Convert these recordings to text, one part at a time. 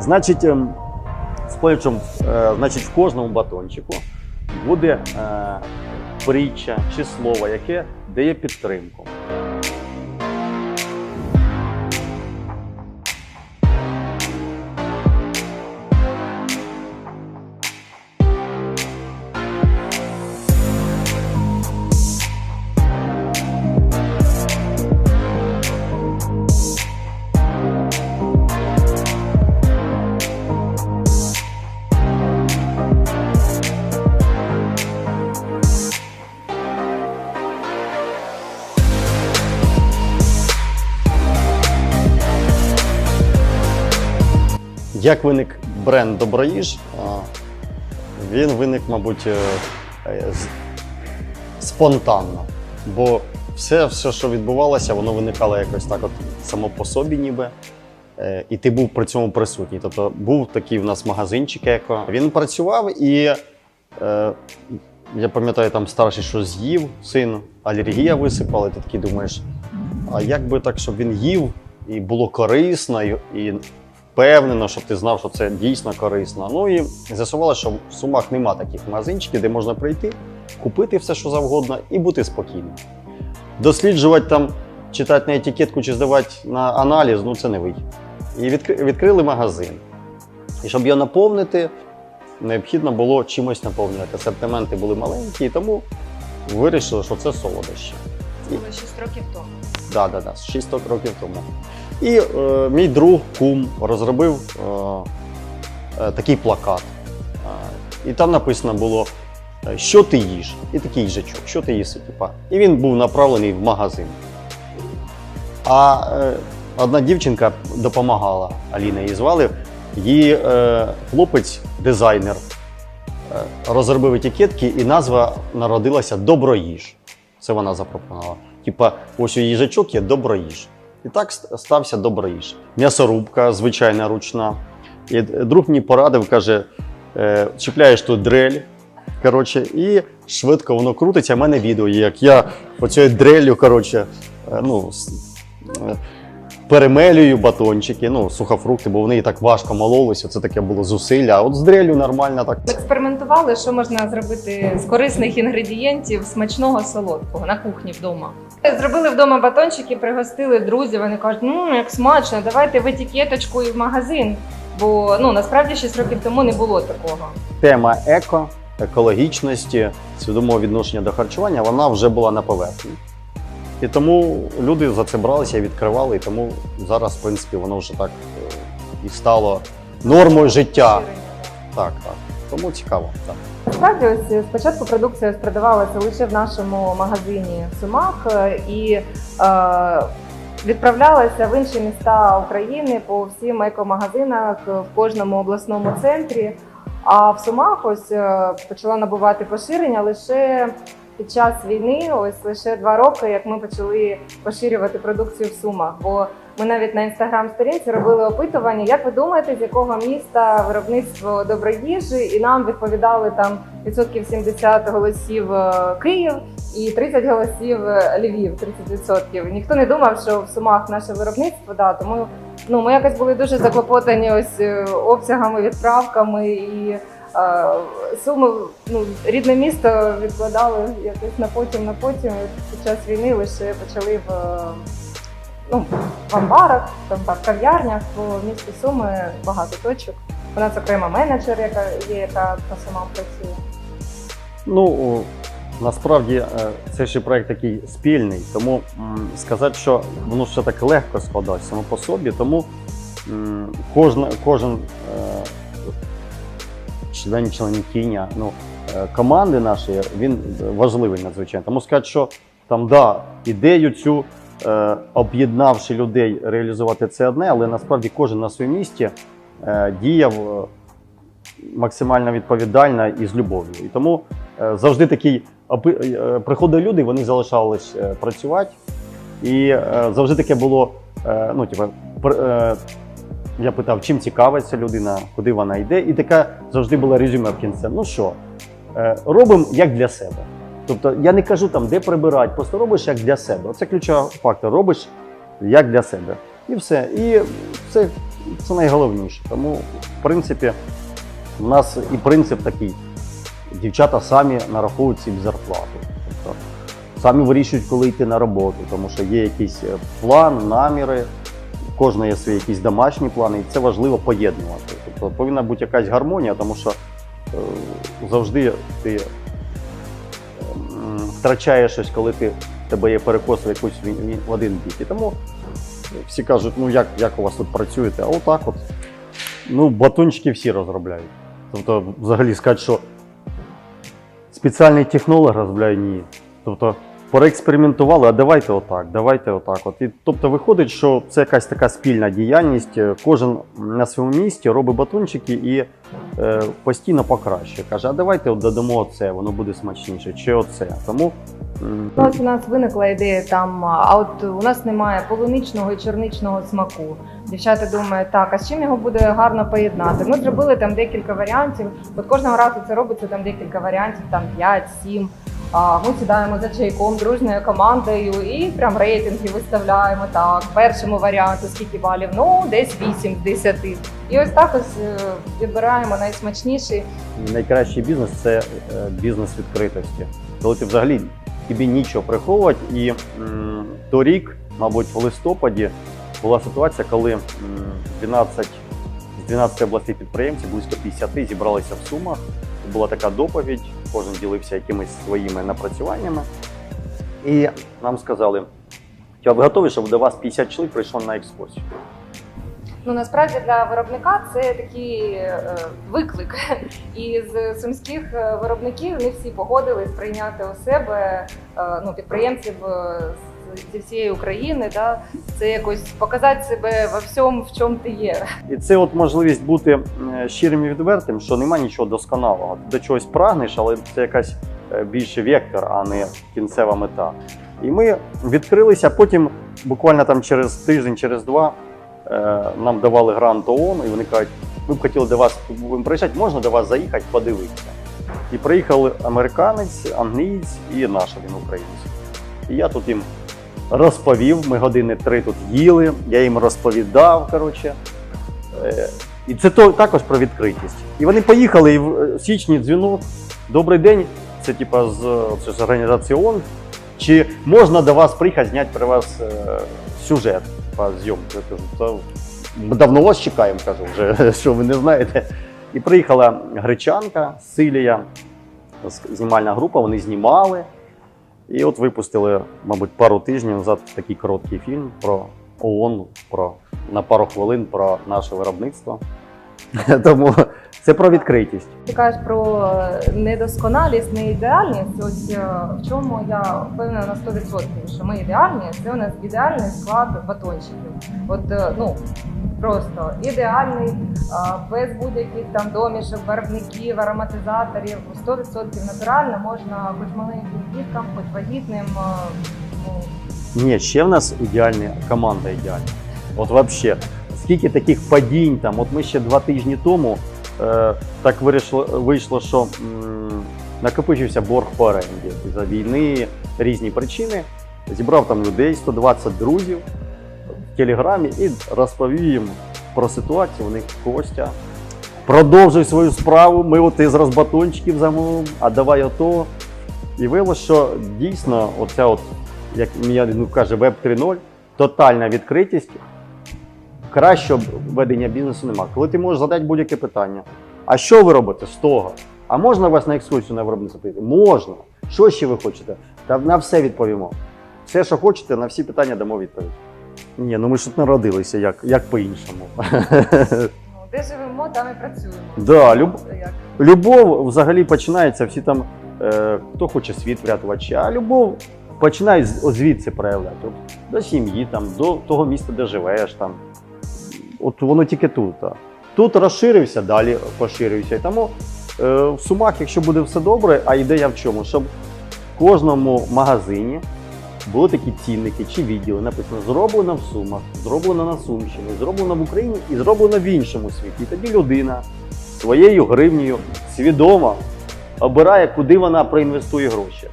Значить, ем, польчем, е, значить, в кожному батончику буде е, притча чи слово, яке дає підтримку. Як виник бренд Доброїж? Він виник, мабуть, е, е, спонтанно. Бо все, все, що відбувалося, воно виникало якось так, от само по собі, ніби. Е, І ти був при цьому присутній. Тобто був такий в нас магазинчик еко. Він працював і я пам'ятаю, там старший що з'їв, син, алергія висипала, і ти такий думаєш, а як би так, щоб він їв і було корисно, і, і впевнено, щоб ти знав, що це дійсно корисно. Ну і з'ясувалося, що в Сумах нема таких магазинчиків, де можна прийти, купити все, що завгодно, і бути спокійним. Досліджувати там, читати на етикетку чи здавати на аналіз, ну це не вийде. І відкрили магазин. І щоб його наповнити, необхідно було чимось наповнювати. Асортименти були маленькі, і тому вирішили, що це солодощі. Це було 6 років тому. Да, да, да, 6 років тому. І е, мій друг кум розробив е, е, такий плакат. Е, і там написано було, е, що ти їш? І такий їжачок, що ти їси, типа. І він був направлений в магазин. А е, одна дівчинка допомагала, Аліна її звали. Її е, хлопець, дизайнер, е, розробив етикетки, і назва народилася Доброїж. Це вона запропонувала. Типа, ось у їжачок є доброїж. І так ст- стався доброїж. М'ясорубка, звичайна ручна. І друг мені порадив, каже: е, чіпляєш тут дрель. Коротше, і швидко воно крутиться. У мене відео є, як я оцією дрелью, коротше, е, ну, е, перемелюю батончики, ну, сухофрукти, бо вони і так важко мололися. Це таке було зусилля. А от з дрелью нормально так. Експериментували, що можна зробити з корисних інгредієнтів смачного солодкого на кухні вдома. Зробили вдома батончики, пригостили друзів. Вони кажуть, ну як смачно, давайте в етикеточку і в магазин. Бо ну насправді 6 років тому не було такого. тема еко, екологічності, свідомого відношення до харчування, вона вже була на поверхні. І тому люди за це бралися відкривали, і тому зараз, в принципі, воно вже так е, і стало нормою життя. Так, так. Тому цікаво. Так. Насправді, ось спочатку продукція продавалася лише в нашому магазині Сумах е, і е, відправлялася в інші міста України по всім екомагазинах е, в кожному обласному центрі. А в Сумах ось е, почала набувати поширення лише під час війни, ось лише два роки, як ми почали поширювати продукцію в Сумах. Бо ми навіть на інстаграм-сторінці робили опитування, як ви думаєте, з якого міста виробництво доброїжі, і нам відповідали там відсотків 70 голосів е, Київ і 30 голосів е, Львів, 30%. Ніхто не думав, що в Сумах наше виробництво, да, тому ну, ми якось були дуже заклопотані ось е, обсягами, відправками і суми, ну, рідне місто відкладали якось на потім, на потім. Під час війни лише почали в. Ну, в амбарах, там, в кав'ярнях по місті Суми багато точок. У нас окрема менеджер, яка є, яка сама працює. Ну, насправді е, це ще проект такий спільний, тому сказати, що воно все так легко складається само по собі, тому кожен е, член членів ну, е, команди нашої, він важливий надзвичайно. Тому сказати, що там да, ідею цю, об'єднавши людей, реалізувати це одне, але насправді кожен на своєму місці е, діяв е, максимально відповідально і з любов'ю. І тому е, завжди такий е, приходили люди, вони залишались е, працювати. І е, завжди таке було, е, ну, типу, е, я питав, чим цікавиться людина, куди вона йде, і така завжди була резюме в кінці. Ну що, е, робимо як для себе. Тобто я не кажу там, де прибирати, просто робиш як для себе. Це ключовий фактор. Робиш як для себе. І все. І це Це найголовніше. Тому, в принципі, у нас і принцип такий. Дівчата самі нараховують собі зарплату. Тобто, самі вирішують, коли йти на роботу, тому що є якийсь е, план, наміри, у є свої якісь домашні плани, і це важливо поєднувати. Тобто повинна бути якась гармонія, тому що е, завжди ти м, втрачаєш щось, коли ти тебе є перекос в якусь в один бік. І тому всі кажуть, ну як, як у вас тут працюєте? А отак от. Ну, батончики всі розробляють. Тобто, взагалі сказати, що спеціальний технолог розробляє ні. Тобто проекспериментували, а давайте отак, давайте отак. От. І, тобто виходить, що це якась така спільна діяльність. е, Кожен на своєму місці робить батончики і е, постійно покращує. Каже, а давайте от додамо оце, воно буде смачніше, чи оце. Тому Ну, Ось у нас виникла ідея там, а от у нас немає полуничного і чорничного смаку. Дівчата думають, так, а з чим його буде гарно поєднати? Ми зробили там декілька варіантів. От кожного разу це робиться там декілька варіантів, там 5-7. Ми сідаємо за чайком дружною командою і прям рейтинги виставляємо так. Першому варіанту скільки балів? Ну, десь 8 з 10. І ось так ось е, вибираємо найсмачніший. найкращий бізнес це е, бізнес відкритості. Коли ти взагалі тобі нічого приховувати. І м, торік, мабуть, в листопаді була ситуація, коли м, 12 з 12 областей підприємців, близько 50 зібралися в Сумах. Була така доповідь, кожен ділився якимись своїми напрацюваннями. І нам сказали, що ви готові, щоб до вас 50 чоловік прийшло на екскурсію. Ну насправді для виробника це такий е, виклик. І з сумських е, виробників не всі погодились прийняти у себе е, ну, підприємців зі всієї України. Да? Це якось показати себе во всьому, в чому ти є. І це от можливість бути щирим і відвертим, що нема нічого досконалого. До чогось прагнеш, але це якась більше вектор, а не кінцева мета. І ми відкрилися. Потім, буквально там через тиждень, через два, нам давали грант ООН, і вони кажуть, ми б хотіли до вас приїжджати, можна до вас заїхати, подивитися. І приїхали американець, англієць і наш один українець. І я тут їм розповів. Ми години три тут їли, я їм розповідав. Коротше. Е, І це також про відкритість. І вони поїхали і в е, січні дзвінок. Добрий день. Це типа з, з організації ООН. Чи можна до вас приїхати зняти при вас е, сюжет по зйомку? Я кажу, «Та ми давно вас чекаємо, кажу, вже що ви не знаєте. І приїхала гречанка, Силія, знімальна група, вони знімали. І от випустили, мабуть, пару тижнів назад такий короткий фільм про ООН, про на пару хвилин про наше виробництво. Тому це про відкритість. Ти кажеш про е, недосконалість, не ідеальність. Ось е, в чому я впевнена на 100%, що ми ідеальні. Це у нас ідеальний склад батончиків. От е, ну просто ідеальний, без будь-яких там домішок, барвників, ароматизаторів. 100% натурально можна хоч маленьким діткам, хоч вагітним. Ну, Ні, ще в нас ідеальна команда ідеальна. От взагалі, скільки таких падінь там. От ми ще два тижні тому е, так вирішло, вийшло, що м, накопичився борг по оренді за війни, різні причини. Зібрав там людей, 120 друзів в Телеграмі і розповів їм про ситуацію. Вони Костя. Продовжуй свою справу. Ми от із розбатончиків замовимо, а давай ото. І виявилося, що дійсно, оця от як мені каже Web 3.0, тотальна відкритість. Кращого ведення бізнесу нема. Коли ти можеш задати будь-яке питання. А що ви робите з того? А можна вас на екскурсію на виробництво прийти? Можна. Що ще ви хочете? Та на все відповімо. Все, що хочете, на всі питання дамо відповідь. Ні, ну ми ж тут народилися, як, як по-іншому. ну де живемо, там і працюємо. Да, люб, Любов взагалі починається, всі там, е, хто хоче світ врятувати, а любов починає звідси проявляти. До сім'ї, там, до того міста, де живеш. Там. От воно тільки тут. Тут розширився, далі поширився. І тому е, в Сумах, якщо буде все добре, а ідея в чому? Щоб в кожному магазині були такі цінники чи відділи, написано зроблено в Сумах, зроблено на Сумщині, зроблено в Україні і зроблено в іншому світі. І тоді людина своєю гривнею свідомо обирає, куди вона проінвестує гроші.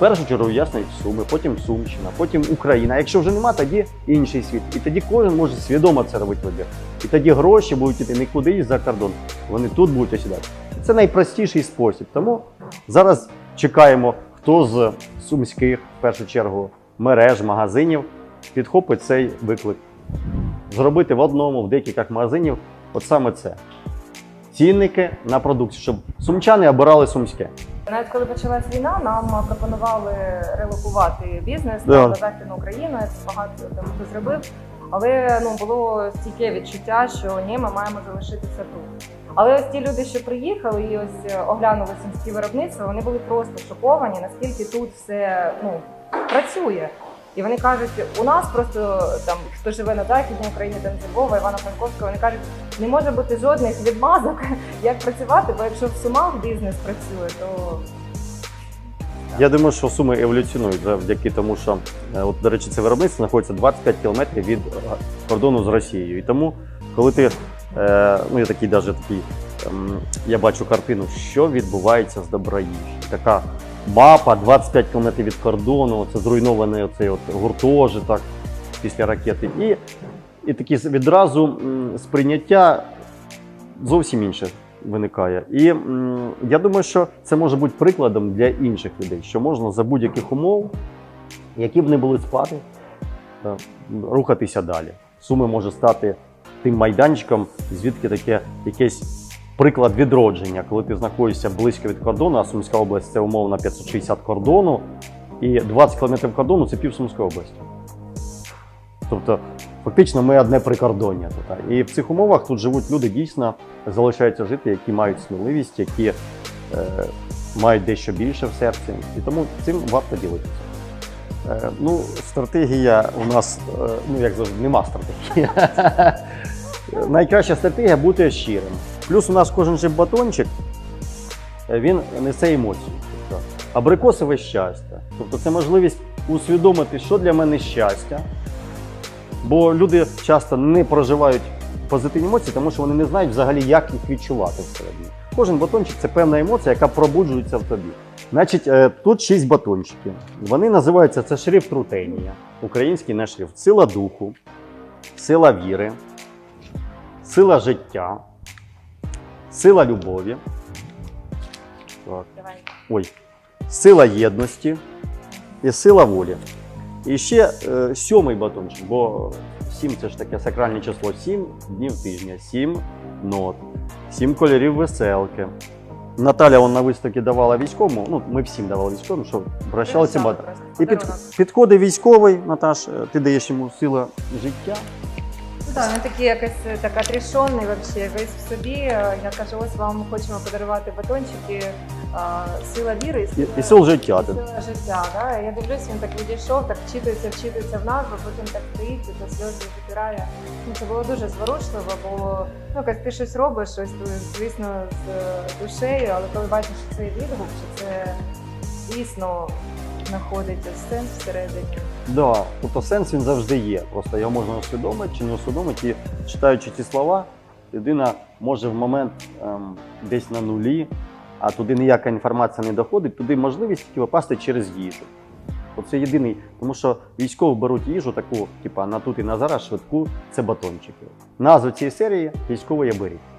Першу чергу ясно Суми, потім Сумщина, потім Україна. Якщо вже нема, тоді інший світ. І тоді кожен може свідомо це робити вибір. І тоді гроші будуть йти не кудись за кордон. Вони тут будуть осідати. Це найпростіший спосіб. Тому зараз чекаємо, хто з сумських, в першу чергу, мереж, магазинів підхопить цей виклик. Зробити в одному, в декількох магазинів, от саме це. Цінники на продукцію, щоб сумчани обирали сумське. Навіть коли почалась війна, нам пропонували релокувати бізнес Да. на Західну Україну. Це багато там хто зробив. Але ну було стійке відчуття, що ні, ми маємо залишитися тут. Але ось ті люди, що приїхали і ось е, оглянули сумські виробництва, вони були просто шоковані, наскільки тут все ну працює. І вони кажуть, у нас просто там хто живе на західній Україні, там зі Львова, Івано-Франковська, вони кажуть, не може бути жодних відмазок, як працювати, бо якщо в Сумах бізнес працює, то Я думаю, що суми еволюціонують завдяки тому, що е, от, до речі, це виробництво знаходиться 25 кілометрів від е, кордону з Росією. І тому, коли ти е, ну я такий даже такий, ем, я бачу картину, що відбувається з Доброїж. Така мапа 25 кілометрів від кордону, це зруйнований оцей от гуртожиток після ракети. І, і такі відразу сприйняття зовсім інше виникає. І я думаю, що це може бути прикладом для інших людей, що можна за будь-яких умов, які б не були спати, е, рухатися далі. Суми може стати тим майданчиком, звідки таке якийсь приклад відродження, коли ти знаходишся близько від кордону, а Сумська область це умовно 560 кордону, і 20 кілометрів кордону це пів Сумської області. Тобто, фактично, ми одне прикордоння тут. І в цих умовах тут живуть люди дійсно залишаються жити, які мають сміливість, які е, мають дещо більше в серці. І тому цим варто ділитися. Е, ну, стратегія у нас, е, ну як завжди, нема стратегії. Найкраща стратегія бути щирим. Плюс у нас кожен же батончик, е, він несе емоції. Тобто, абрикосове щастя. Тобто це можливість усвідомити, що для мене щастя. Бо люди часто не проживають позитивні емоції, тому що вони не знають взагалі, як їх відчувати всередині. Кожен батончик це певна емоція, яка пробуджується в тобі. Значить, е, тут шість батончиків. Вони називаються це шрифт рутенія, український не шрифт, сила духу, сила віри, сила життя, сила любові. Так. Ой, сила єдності і сила волі. І ще е, сьомий батончик, бо сім це ж таке сакральне число. Сім днів тижня, сім нот, сім кольорів веселки. Наталя вон на виставці давала військовому, ну ми всім давали військовим, щоб вращалися Вирішали просто. І під, Подарунок. підходить військовий, Наташ, е, ти даєш йому сила життя. Ну, Так, він такий якось е, так отрішений вообще, весь в собі. Е, Я кажу, ось вам хочемо подарувати батончики, сила віри І, і сил життя. і сила життя. Да? Я дивлюсь, він так відійшов, так вчитується, вчитується в назву, потім так стоїть, то сльози витирає. Ну, це було дуже зворушливо, бо ну, якось ти щось робиш, щось звісно з е, душею, але коли бачиш, що це відгук, що це дійсно знаходиться сенс всередині. Да, тобто сенс він завжди є. Просто його можна усвідомити чи не усвідомити. І читаючи ці слова, людина може в момент ем, десь на нулі, а туди ніяка інформація не доходить, туди можливість попасти через їжу. Оце єдиний, тому що військові беруть їжу таку, типа на тут і на зараз швидку, це батончики. Назву цієї серії військової беріть.